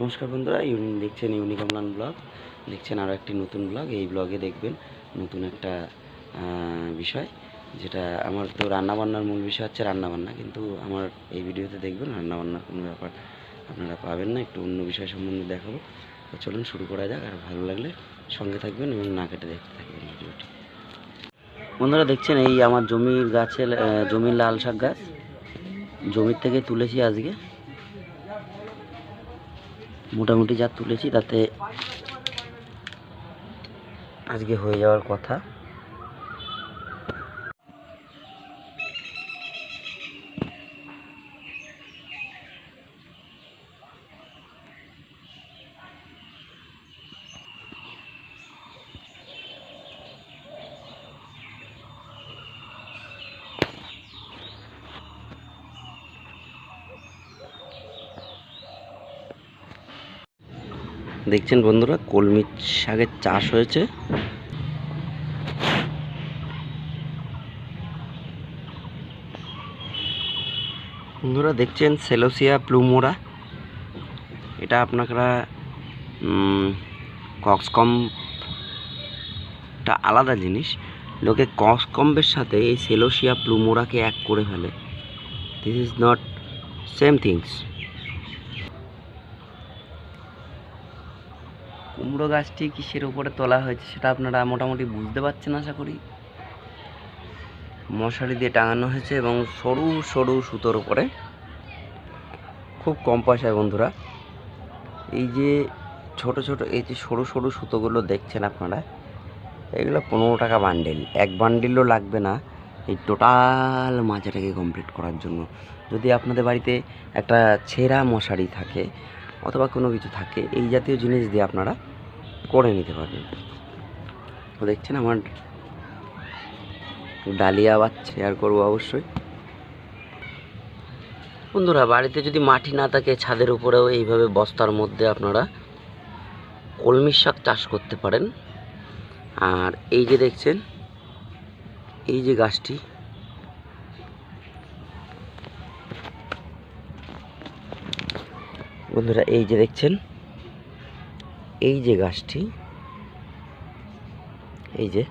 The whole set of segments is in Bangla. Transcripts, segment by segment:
নমস্কার বন্ধুরা ইউনি দেখছেন ইউনিকমলান ব্লগ। দেখছেন আরও একটি নতুন ব্লগ। এই ব্লগে দেখবেন নতুন একটা বিষয় যেটা আমার তো রান্নাবান্নার মূল বিষয় হচ্ছে রান্নাবান্না। কিন্তু আমার এই ভিডিওতে দেখবেন রান্নাবান্নার কোনো ব্যাপার আপনারা পাবেন না। একটু অন্য বিষয় সম্বন্ধে দেখাবো। তো চলুন শুরু করা যাক। আর ভালো লাগলে সঙ্গে থাকবেন এবং না কেটে দেখতে থাকবেন ভিডিওটি। বন্ধুরা দেখছেন এই আমার জমির গাছে আহ, জমির লাল শাক গাছ। জমির থেকে তুলেছি আজকে। মোটামুটি যা তুলেছি তাতে আজকে হয়ে যাওয়ার কথা। দেখছেন বন্ধুরা কলমি শাকের চাষ হয়েছে। বন্ধুরা, দেখছেন সেলোসিয়া প্লুমোরা? এটা আপনারা কক্সকমটা আলাদা জিনিস। লোকে কক্সকম্বের সাথে এই সেলোসিয়া প্লুমোরাকে এক করে ফেলে। This is not same things কুমড়ো গাছটি কিসের উপরে তোলা হয়েছে সেটা আপনারা মোটামুটি বুঝতে পারছেন আশা করি। মশারি দিয়ে টাঙানো হয়েছে এবং সরু সরু সুতোর উপরে। খুব কম পয়সায় বন্ধুরা। এই যে ছোট ছোট, এই যে সরু সরু সুতোগুলো দেখছেন আপনারা, এগুলো পনেরো টাকা বান্ডেল এক বান্ডেলও লাগবে না এই টোটাল মাচাটাকে কমপ্লিট করার জন্য। যদি আপনাদের বাড়িতে একটা ছেঁড়া মশারি থাকে অথবা কোনো কিছু থাকে, এই জাতীয় জিনিস দিয়ে আপনারা করে নিতে পারবেন। তো দেখছেন আমার ডালিয়া আবার শেয়ার করব অবশ্যই। বন্ধুরা, বাড়িতে যদি মাটি না থাকে, ছাদের উপরেও এইভাবে বস্তার মধ্যে আপনারা কলমির শাক চাষ করতে পারেন। আর এই যে দেখছেন, এই যে গাছটি বন্ধুরা, এই যে দেখছেন, এই যে গাছটি, এই যে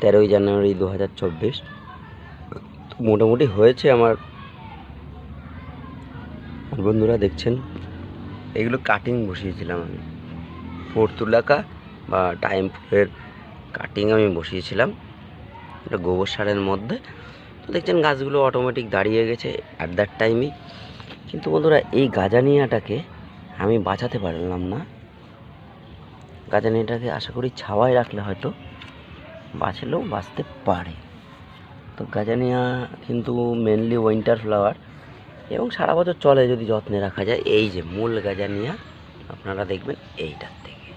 তেরোই জানুয়ারি দু হাজার চব্বিশ। মোটামুটি হয়েছে আমার। বন্ধুরা দেখছেন, এগুলো কাটিং বসিয়েছিলাম আমি। ফোরতুলাকা বা টাইম ফুলের কাটিং আমি বসিয়েছিলাম। গোবর সারের মধ্যে। তো দেখছেন, গাছগুলো অটোমেটিক দাঁড়িয়ে গেছে অ্যাট দ্যাট টাইমই কিন্তু বন্ধুরা, এই গাজানিয়াটাকে আমি বাঁচাতে পারলাম না। গাজানিয়াটাকে আশা করি ছাওয়ায় রাখলে হয়তো বাঁচলেও বাঁচতে পারে। তো গাজানিয়া কিন্তু মেনলি উইন্টার ফ্লাওয়ার এবং সারা বছর চলে যদি যত্নে রাখা যায়, এই যে মূল গাজানিয়া, আপনারা দেখবেন এইটার থেকে।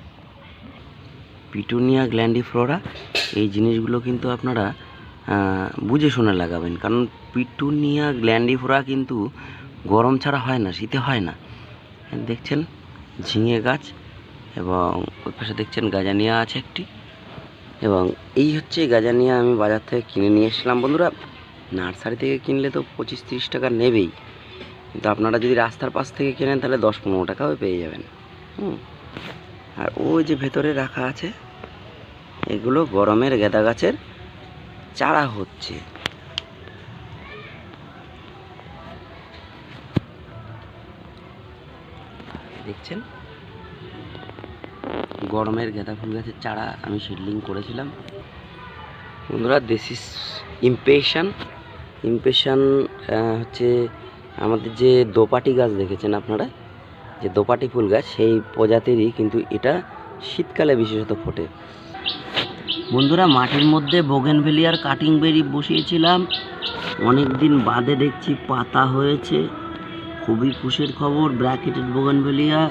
পিটুনিয়া গ্ল্যান্ডিফ্লোরা এই জিনিসগুলো কিন্তু আপনারা বুঝে শুনে লাগাবেন। কারণ পিটুনিয়া গ্ল্যান্ডিফ্লোরা কিন্তু গরম ছাড়া হয় না, শীতে হয় না। দেখছেন ঝিঙে গাছ এবং ওই পাশে দেখছেন গাজানিয়া আছে একটি। এবং এই হচ্ছে গাজানিয়া আমি বাজার থেকে কিনে নিয়ে এসেছিলাম। বন্ধুরা, নার্সারি থেকে কিনলে তো পঁচিশ তিরিশ টাকা নেবেই। কিন্তু আপনারা যদি রাস্তার পাশ থেকে কেনেন, তাহলে দশ পনেরো টাকাও পেয়ে যাবেন। হুম। আর ওই যে ভেতরে রাখা আছে, এগুলো গরমের গেঁদা গাছের চারা হচ্ছে। দেখছেন? গরমের গাঁদা ফুল গাছের চারা আমি সিডলিং করেছিলাম। বন্ধুরা দিস ইস ইমপেশন ইমপেশন হচ্ছে আমাদের যে দোপাটি গাছ দেখেছেন আপনারা? যে দোপাটি ফুল গাছ, সেই প্রজাতিরই কিন্তু এটা শীতকালে বিশেষত ফোটে। বন্ধুরা, মাটির মধ্যে বোগেনভেলিয়ার কাটিং বেরি বসিয়েছিলাম। অনেক দিন বাদে দেখছি পাতা হয়েছে। খুবই খুশির খবর ব্র্যাকেটেড বোগেনভেলিয়া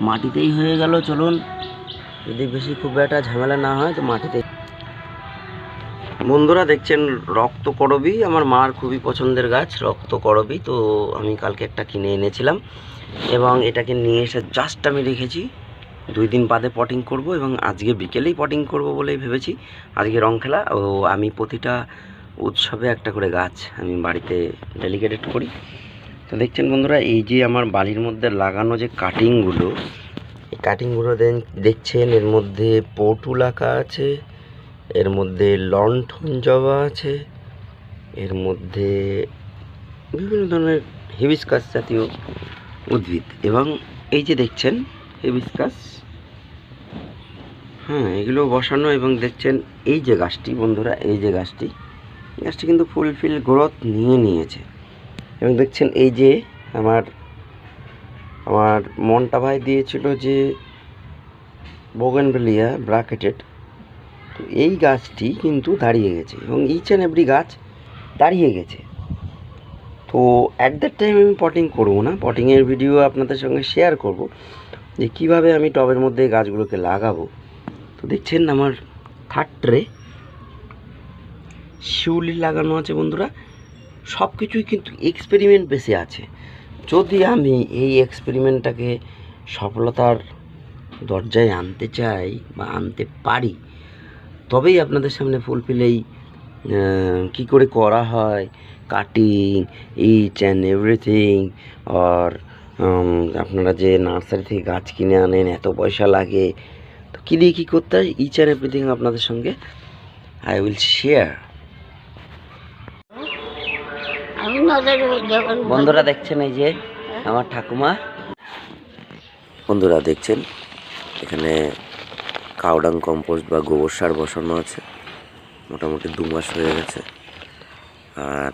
মাটিতেই হয়ে গেল, চলুন। যদি বেশি খুব একটা ঝামেলা না হয়, তো মাটিতে বন্ধুরা, দেখছেন রক্ত করবি? আমার মার খুবই পছন্দের গাছ, রক্ত করবি, তো আমি কালকে একটা কিনে এনেছিলাম। এবং এটাকে নিয়ে এসে জাস্ট আমি রেখেছি। দুই দিন বাদে পটিং করব এবং আজকে বিকেলেই পটিং করব বলেই ভেবেছি। আজকে রং খেলা, ও আমি প্রতিটা উৎসবে একটা করে গাছ আমি বাড়িতে ডেলিকেটেড করি। তো দেখছেন বন্ধুরা, এই যে আমার বালির মধ্যে লাগানো যে কাটিংগুলো এই কাটিংগুলো দেখছেন, এর মধ্যে পটুল আঁকা আছে, এর মধ্যে লণ্ঠন জবা আছে, এর মধ্যে বিভিন্ন ধরনের হেবিস্কাস জাতীয় উদ্ভিদ এবং এই যে দেখছেন হেবিস্কাস হ্যাঁ এগুলো বসানো এবং দেখছেন, এই যে গাছটি বন্ধুরা, এই যে গাছটি গাছটি কিন্তু ফুলফিল গ্রোথ নিয়ে নিয়েছে। এবং দেখছেন এই যে আমার আমার মনটা ভাই দিয়েছিল যে বোগেনভেলিয়া ব্রাকেটেড তো এই গাছটি কিন্তু দাঁড়িয়ে গেছে এবং ইচ অ্যান্ড এভরি গাছ দাঁড়িয়ে গেছে। তো অ্যাট দ্যাট টাইম আমি পটিং করব না পটিংয়ের ভিডিও আপনাদের সঙ্গে শেয়ার করব যে কীভাবে আমি টবের মধ্যে গাছগুলোকে লাগাবো। তো দেখছেন আমার থার্ড ট্রে শিউলি লাগানো আছে বন্ধুরা। সব কিছুই কিন্তু এক্সপেরিমেন্ট বেশি আছে। যদি আমি এই এক্সপেরিমেন্টটাকে সফলতার দরজায় আনতে চাই বা আনতে পারি, তবেই আপনাদের সামনে ফুলফিল এই কী করে করা হয় কাটিং ইচ অ্যান্ড এভরিথিং আর আপনারা যে নার্সারি থেকে গাছ কিনে আনেন, এত পয়সা লাগে, তো কী দিয়ে কী করতে হয়? ইচ অ্যান্ড এভরিথিং আপনাদের সঙ্গে আই উইল শেয়ার বন্ধুরা দেখছেন এই যে আমার ঠাকুমা। বন্ধুরা দেখছেন এখানে কাউডাং কম্পোস্ট বা গোবর সার বসানো আছে। মোটামুটি দু মাস হয়ে গেছে। আর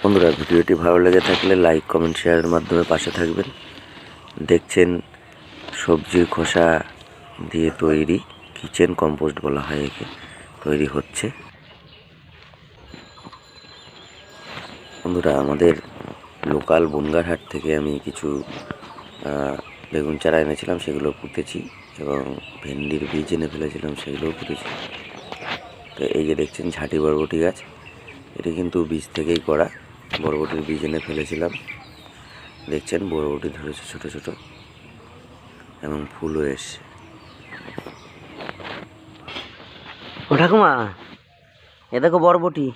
বন্ধুরা ভিডিওটি ভালো লেগে থাকলে লাইক কমেন্ট শেয়ারের মাধ্যমে পাশে থাকবেন। দেখছেন সবজির খোসা দিয়ে তৈরি কিচেন কম্পোস্ট বলা হয় একে তৈরি হচ্ছে। বন্ধুরা, আমাদের লোকাল বনগারহাট থেকে আমি কিছু বেগুন চারা এনেছিলাম, সেগুলো পুঁতেছি এবং ভেন্ডির বীজ এনে ফেলেছিলাম, সেগুলোও পুঁতেছি। তো এই যে দেখছেন, ঝাঁটি বরবটি গাছ, এটি কিন্তু বীজ থেকেই করা, বরবটির বীজ এনে ফেলেছিলাম। দেখছেন, বরবটি ধরেছে ছোট ছোট এবং ফুলও এসছে। ও ঠাকুমা, এ দেখো বরবটি।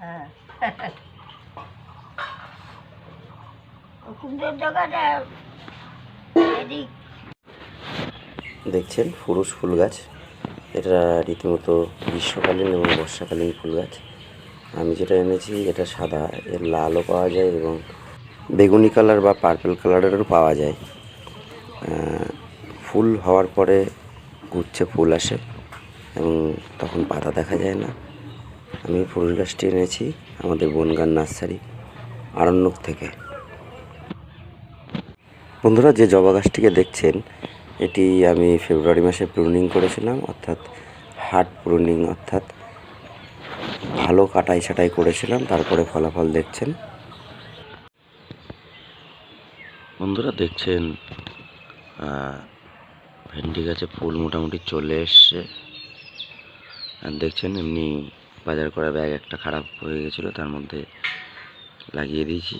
হ্যাঁ। দেখছেন, ফুরুষ ফুল গাছ। এটা রীতিমতো গ্রীষ্মকালীন এবং বর্ষাকালীন ফুল গাছ। আমি যেটা এনেছি, এটা সাদা। এর লালও পাওয়া যায় এবং বেগুনি কালার বা পার্পেল কালারেরও পাওয়া যায়। ফুল হওয়ার পরে গুচ্ছে ফুল আসে এবং তখন পাতা দেখা যায় না। আমি ফুল গাছটি এনেছি, আমাদের বনগান নার্সারি আরণ্যক থেকে। বন্ধুরা, যে জবা গাছটিকে দেখছেন, এটি আমি ফেব্রুয়ারি মাসে প্রুনিং করেছিলাম, অর্থাৎ হার্ড প্রুনিং, অর্থাৎ ভালো কাটাই ছাটাই করেছিলাম, তারপরে ফলাফল দেখছেন। বন্ধুরা, দেখছেন ভেন্ডি গাছে ফুল মোটামুটি চলে এসছে। আর দেখছেন, এমনি বাজার করা ব্যাগ একটা খারাপ হয়ে গেছিল, তার মধ্যে লাগিয়ে দিয়েছি।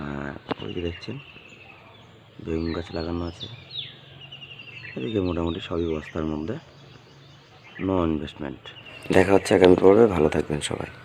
আর ওই দেখছেন বেগুন গাছ লাগানো আছে। এদিকে মোটামুটি সবই বস্তার মধ্যে। নো ইনভেস্টমেন্ট দেখা হচ্ছে আগামী পর্বে। ভালো থাকবেন সবাই।